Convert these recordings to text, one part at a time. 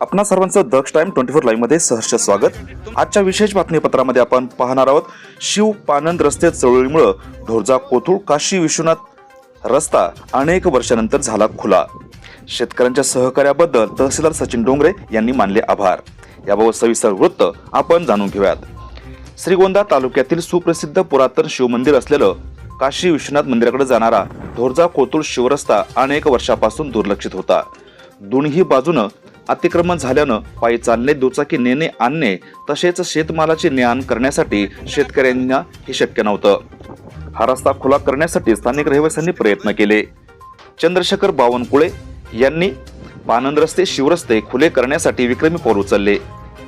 आपणा सर्वांचं Daksh time twenty four लाईव्हमध्ये सहर्ष स्वागत. आजच्या विशेष बातमीपत्रामध्ये आपण पाहणार आहोत शिव पानंद रस्ते चळवळीमुळं ढोरजा कोथूळ काशी विश्वनाथ रस्ता अनेक वर्षानंतर झाला खुला. शेतकऱ्यांच्या सहकार्याबद्दल तहसीलदार सचिन डोंगरे यांनी मानले आभार. याबाबत सविस्तर वृत्त आपण जाणून घेऊयात. श्रीगोंदा तालुक्यातील सुप्रसिद्ध पुरातन शिवमंदिर असलेलं काशी विश्वनाथ मंदिराकडे जाणारा ढोरजा कोतुळ शिवरस्ता अनेक वर्षापासून दुर्लक्षित होता. दोन्ही बाजूनं अतिक्रमण झाल्यानं पायी चालणे दुचाकी नेणे आणणे तसेच शेतमालाचे ने आण करण्यासाठी शेतकऱ्यांना हे शक्य नव्हतं. हा रस्ता खुला करण्यासाठी स्थानिक रहिवाशांनी प्रयत्न केले. चंद्रशेखर बावनकुळे यांनी पानंद रस्ते शिवरस्ते खुले करण्यासाठी विक्रमी पाऊल उचलले.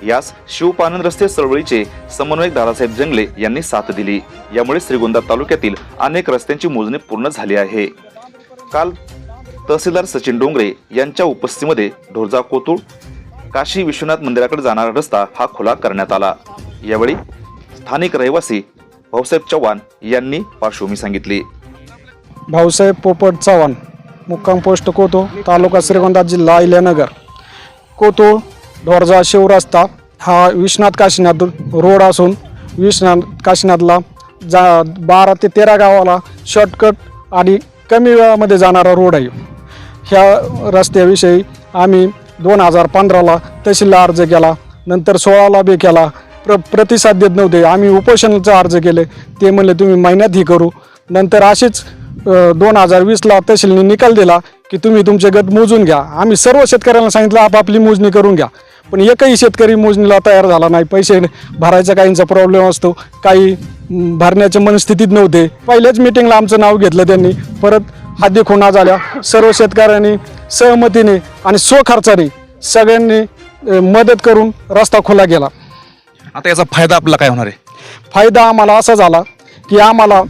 यास शिवपानंद रस्ते चळवळीचे समन्वयक दादासाहेब जंगले यांनी साथ दिली. यामुळे श्रीगोंदा तालुक्यातील अनेक रस्त्यांची मोजणी पूर्ण झाली आहे. काल तहसीलदार सचिन डोंगरे यांच्या उपस्थितीमध्ये ढोरजा कोतुळ काशी विश्वनाथ मंदिराकडे जाणारा रस्ता हा खुला करण्यात आला. यावेळी स्थानिक रहिवासी भाऊसाहेब चव्हाण यांनी पार्श्वभूमी सांगितली. भाऊसाहेब पोपट चव्हाण मुक्काम पोस्ट कोतो तालुका श्रीगोंदा जिल्हा इल्यानगर कोतो ढोरजा शिवरस्ता हा विश्वनाथ काशीनाथ रोड असून विश्वनाथ काशीनाथला जा बारा ते तेरा गावाला शॉर्टकट आणि कमी वेळामध्ये जाणारा रोड आहे. ह्या रस्त्याविषयी आम्ही दोन हजार पंधराला तहसीलला अर्ज केला नंतर सोळाला बी केला. प्र प्रतिसाद देत नव्हते. आम्ही उपोषणाचा अर्ज केले. ते म्हणले तुम्ही महिन्यात ही करू. नंतर अशीच दोन हजार वीसला तहसीलने निकाल दिला की तुम्ही तुमचे गट मोजून घ्या. आम्ही सर्व शेतकऱ्यांना सांगितलं आपापली मोजणी करून घ्या. पण एकही शेतकरी मोजणीला तयार झाला नाही. पैसे भरायचा काहींचा प्रॉब्लेम असतो. काही भरण्याच्या मनस्थितीत नव्हते. पहिल्याच मिटिंगला आमचं नाव घेतलं त्यांनी. परत हद्दी खुणा झाल्या. सर्व शेतकऱ्यांनी सहमतीने आणि स्वखर्चाने सगळ्यांनी मदत करून रस्ता खुला गेला आता याचा फायदा आपल्याला काय होणार आहे? फायदा आम्हाला असा झाला की आम्हाला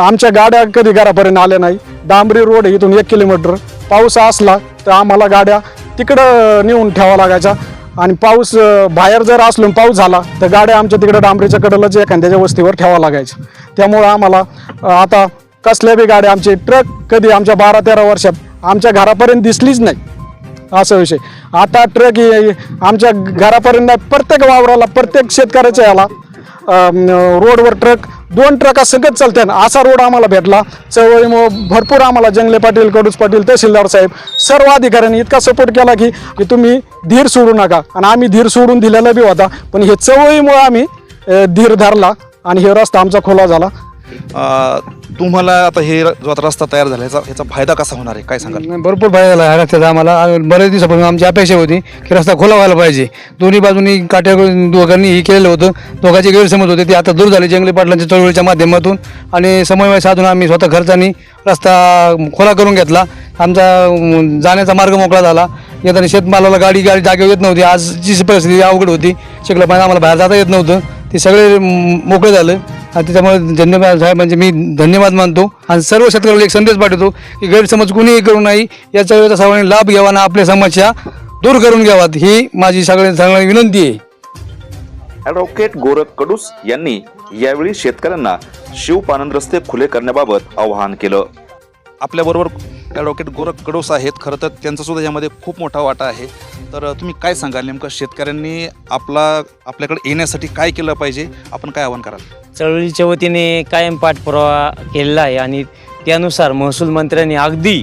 आमच्या गाड्या कधी घरापर्यंत आल्या नाही. डांबरी रोड इथून एक किलोमीटर. पाऊस असला तर आम्हाला गाड्या तिकडं नेऊन ठेवा लागायच्या. आणि पाऊस बाहेर जर असलो पाऊस झाला तर गाड्या आमच्या तिकडं डांबरीच्या कडेलाच एखाद्याच्या वस्तीवर ठेवा लागायच्या. त्यामुळं आम्हाला आता कसल्या बी गाड्या आमचे ट्रक कधी आमच्या बारा तेरा वर्षात आमच्या घरापर्यंत दिसलीच नाही. असा विषय. आता ट्रक आमच्या घरापर्यंत प्रत्येक वावराला प्रत्येक शेतकऱ्याच्या याला रोडवर ट्रक दोन ट्रका सगळंच चालतात असा रोड आम्हाला भेटला. चळवळीमुळं भरपूर आम्हाला जंगले पाटील कडूस पाटील तहसीलदार साहेब सर्व अधिकाऱ्यांनी इतका सपोर्ट केला की की तुम्ही धीर सोडू नका. आणि आम्ही धीर सोडून दिलेला बी होता. पण हे चळवळीमुळं आम्ही धीर धरला आणि हे रस्ता आमचा खुला झाला. तुम्हाला आता हे जो आता रस्ता तयार झाला याचा याचा फायदा कसा होणार आहे? काय सांगाल? नाही, भरपूर फायदा झाला ह्या रस्त्याचा आम्हाला. आ- बरेच दिवसापासून आमची अपेक्षा होती की रस्ता खुला व्हायला पाहिजे. दोन्ही बाजूनी काट्या दोघांनी हे केलेलं होतं. दोघांचे गैरसमज होते ते आता दूर झाले जंगली पाटलांच्या चळवळीच्या माध्यमातून. आणि समन्वय साधून आम्ही स्वतः खर्चाने रस्ता खुला करून घेतला. आमचा अं, जाण्याचा मार्ग मोकळा झाला. येताना शेतमालाला गाडी गाडी जागेवर येत नव्हती. आजची परिस्थिती अवघड होती शिकलं पाहिजे आम्हाला बाहेर जाता येत नव्हतं. ते सगळे अं, मोकळे झालं. त्याच्यामुळे धन्यवाद साहेब म्हणजे मी धन्यवाद मानतो. आणि सर्व शेतकऱ्याला एक संदेश पाठवतो की गैरसमज कुणीही करू नये. या चळवळीचा सर्वांनी लाभ घ्यावा आणि आपल्या समस्या दूर करून घ्यावात. ही माझी सगळ्या सगळ्यांना विनंती आहे. ॲडव्होकेट गोरख कडूस यांनी यावेळी शेतकऱ्यांना शिवपानंद रस्ते खुले करण्याबाबत आवाहन केलं. आपल्याबरोबर ॲडव्होकेट गोरख कडोस आहेत. खरं तर त्यांचा सुद्धा यामध्ये खूप मोठा वाटा आहे. तर तुम्ही काय सांगाल नेमकं? शेतकऱ्यांनी आपला आपल्याकडे येण्यासाठी काय केलं पाहिजे? आपण काय आवाहन कराल? चळवळीच्या वतीने कायम पाठपुरावा केलेला आहे आणि त्यानुसार महसूल मंत्र्यांनी अगदी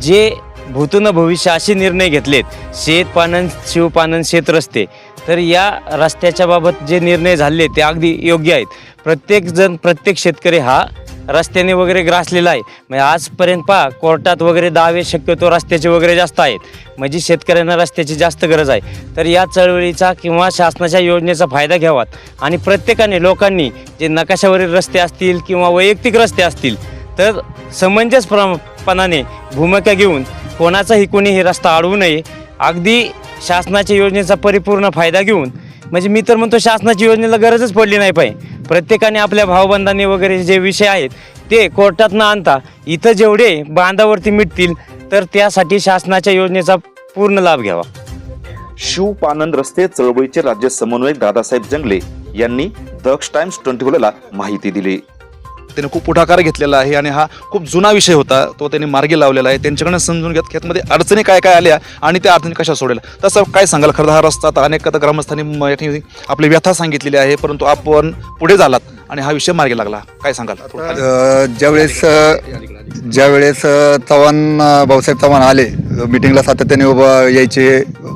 जे भूतन भविष्य असे निर्णय घेतलेत शेत पानन शिवपानन शेत रस्ते तर या रस्त्याच्या बाबत जे निर्णय झाले ते अगदी योग्य आहेत. प्रत्येकजण प्रत्येक शेतकरी हा रस्त्याने वगैरे ग्रासलेला आहे. म्हणजे आजपर्यंत पहा कोर्टात वगैरे दावे शक्यतो रस्त्याचे वगैरे जास्त आहेत. म्हणजे शेतकऱ्यांना रस्त्याची जास्त गरज आहे. तर या चळवळीचा किंवा शासनाच्या योजनेचा फायदा घ्यावात. आणि प्रत्येकाने लोकांनी जे नकाशावरील रस्ते असतील किंवा वैयक्तिक रस्ते असतील तर समंजस प्रमाणाने भूमिका घेऊन कोणाचाही कोणी हे रस्ता अडवू नये. अगदी शासनाच्या योजनेचा परिपूर्ण फायदा घेऊन म्हणजे मी तर म्हणतो शासनाची योजनेला गरजच पडली नाही पाहिजे. प्रत्येकाने आपल्या भावबंधांनी वगैरे जे विषय आहेत ते कोर्टात न आणता. इथं जेवढे बांधावरती मिटतील तर त्यासाठी शासनाच्या योजनेचा पूर्ण लाभ घ्यावा. शिवपानंद रस्ते चळवळीचे राज्य समन्वयक दादासाहेब जंगले यांनी दक्ष टाइम्स ट्वेंटी फोरला माहिती दिली. त्याने खूप पुढाकार घेतलेला आहे आणि हा खूप जुना विषय होता तो त्यांनी मार्गी लावलेला आहे. त्यांच्याकडनं समजून घेत खेतमध्ये अडचणी काय काय आल्या आणि त्या अडचणी कशा सोडल्या? तसं काय सांगाल? खरं हा रस्ता आता अनेक ग्रामस्थांनी आपली व्यथा सांगितलेली आहे परंतु आपण पुढे झालात आणि हा विषय मार्गी लागला. काय सांगाल? ज्यावेळेस ज्यावेळेस चव्हाण भाऊसाहेब चव्हाण आले मिटिंगला सातत्याने उभा यायचे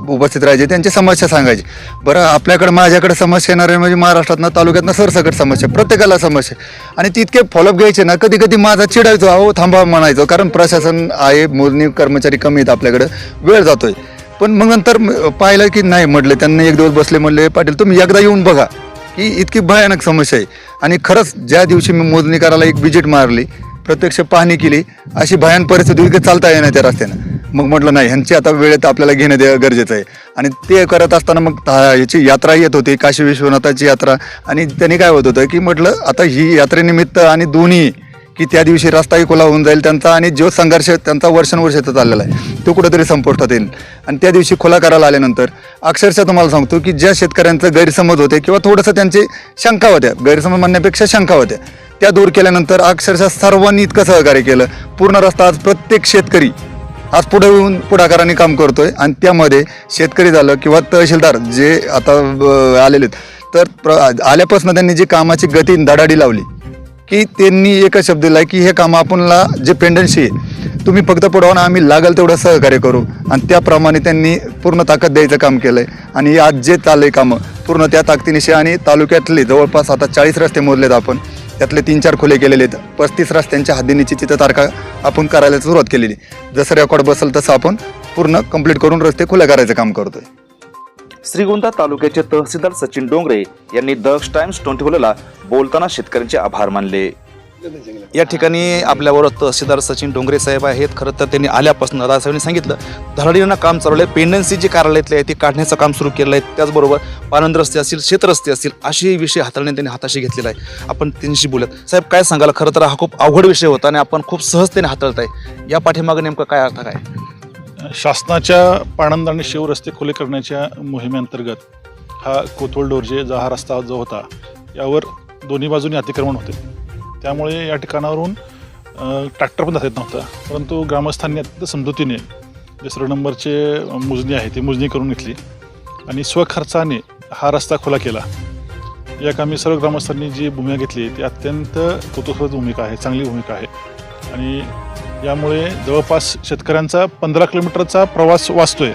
उपस्थित राहायचे त्यांची समस्या सांगायची. बरं आपल्याकडे माझ्याकडे समस्या येणार आहे म्हणजे महाराष्ट्रातनं तालुक्यातनं सरसकट समस्या प्रत्येकाला समस्या आणि तितके फॉलोअप घ्यायचे ना कधी कधी माझा चिडायचो अहो थांबा म्हणायचो कारण प्रशासन आहे मोजणी कर्मचारी कमी आहेत आपल्याकडे वेळ जातोय. पण मग नंतर पाहिलं की नाही म्हटले त्यांनी एक दिवस बसले म्हणले पाटील तुम्ही एकदा येऊन बघा की इतकी भयानक समस्या आहे. आणि खरंच ज्या दिवशी मी मोजणी करायला एक विजिट मारली प्रत्यक्ष पाहणी केली अशी भयान परिस्थिती चालता येणार त्या रस्त्यानं. मग म्हटलं नाही ह्यांची आता वेळेत आपल्याला घेणं दे गरजेचं आहे. आणि ते करत असताना मग ता- याची यात्रा येत होती काशी विश्वनाथाची यात्रा. आणि त्यांनी काय होत होतं की म्हटलं आता ही यात्रेनिमित्त आणि दोन्ही की त्या दिवशी रस्ताही खुला होऊन जाईल त्यांचा आणि जो संघर्ष त्यांचा वर्षानुवर्षाचा चाललेला आहे. तो कुठेतरी संपुष्टात येईल. आणि त्या दिवशी खुला करायला आल्यानंतर अक्षरशः तुम्हाला सांगतो की ज्या शेतकऱ्यांचं गैरसमज होते किंवा थोडंसं त्यांची शंका होत्या गैरसमज म्हणण्यापेक्षा शंका होत्या त्या दूर केल्यानंतर अक्षरशः सर्वांनी इतकं सहकार्य केलं. पूर्ण रस्ता आज प्रत्येक शेतकरी आज पुढे येऊन पुढाकाराने काम करतोय. आणि त्यामध्ये शेतकरी झालं किंवा तहसीलदार जे आता आलेले आहेत तर प्र आल्यापासून त्यांनी जी कामाची गती धडाडी लावली की त्यांनी एकच शब्द दिला की हे काम आपणला जे पेंडन्सी आहे तुम्ही फक्त पुढवून आम्ही लागेल तेवढं सहकार्य करू. आणि त्याप्रमाणे त्यांनी पूर्ण ताकद द्यायचं काम केलं आहे आणि आज जे चाललंय कामं पूर्ण त्या ताकदीनिशी आणि तालुक्यातले जवळपास आता चाळीस रस्ते मोजलेत आपण. त्यातले तीन चार खुले केलेले आहेत. पस्तीस रस्त्यांच्या हद्दीनीची चित्रतारखा आपण करायला सुरुवात केलेली. जसं रेकॉर्ड बसेल तसं आपण पूर्ण कंप्लीट करून रस्ते खुले करायचं काम करतोय. श्रीगोंदा तालुक्याचे तहसीलदार सचिन डोंगरे यांनी दक्ष टाइम्स ट्वेंटी बोलताना शेतकऱ्यांचे आभार मानले. या ठिकाणी आपल्याबरोबर तहसीलदार सचिन डोंगरे साहेब आहेत. खरं तर त्यांनी आल्यापासून दादासाहेबांनी सांगितलं धडाडीनं काम चालवलं आहे पेंडन्सी जी कार्यालयातली आहे ती काढण्याचं काम सुरू केलं आहे. त्याचबरोबर पानंद रस्ते असतील शेतरस्ते असतील असे विषय हाताळणे त्यांनी हाताशी घेतलेला आहे. आपण त्यांच्याशी बोलत साहेब काय सांगाल? खरं तर हा खूप अवघड विषय होता आणि आपण खूप सहजतेने हाताळत आहे. या पाठीमागे नेमकं काय अर्थ काय? शासनाच्या पाणंद आणि शिव रस्ते खुले करण्याच्या मोहिमेअंतर्गत हा कोथोल डोरजे जो हा रस्ता जो होता यावर दोन्ही बाजूनी अतिक्रमण होते. त्यामुळे या ठिकाणावरून ट्रॅक्टर पण जात येत नव्हता. परंतु ग्रामस्थांनी अत्यंत समजुतीने दुसऱ्या नंबरचे मोजणी आहे ती मोजणी करून घेतली आणि स्वखर्चाने हा रस्ता खुला केला. या कामी सर्व ग्रामस्थांनी जी भूमिका घेतली ती अत्यंत कौतुकप्रद भूमिका आहे चांगली भूमिका आहे. आणि यामुळे जवळपास शेतकऱ्यांचा पंधरा किलोमीटरचा प्रवास वाचतोय.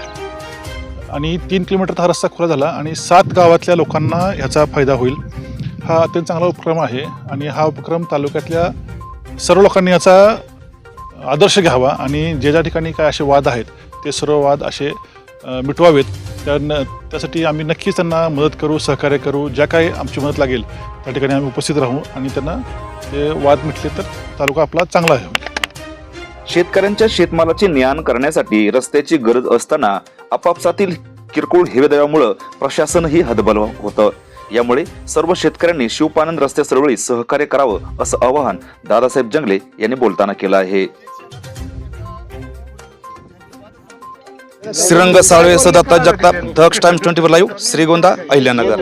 आणि तीन किलोमीटरचा हा रस्ता खुला झाला आणि सात गावातल्या लोकांना ह्याचा फायदा होईल. हा अत्यंत चांगला उपक्रम आहे आणि हा उपक्रम तालुक्यातल्या सर्व लोकांनी याचा आदर्श घ्यावा आणि जे ज्या ठिकाणी काय असे वाद आहेत ते सर्व वाद असे मिटवावेत. त्या त्यासाठी आम्ही नक्कीच त्यांना मदत करू सहकार्य करू ज्या काही आमची मदत लागेल त्या ठिकाणी आम्ही उपस्थित राहू आणि त्यांना ते वाद मिटले तर तालुका आपला चांगला आहे शेतकऱ्यांच्या शेतमालाची ज्ञान करण्यासाठी रस्त्याची गरज असताना आपापसातील किरकोळ हेवेदळामुळं प्रशासनही हदबल होतं. यामुळे सर्व शेतकऱ्यांनी शिवपानंद रस्ते चळवळीत सहकार्य करावं असं आवाहन दादासाहेब जंगले यांनी बोलताना केलं आहे. श्रीरंग साळवे सदत्ता Jagtap धक्स times twenty four live Shrigonda Ahilyanagar.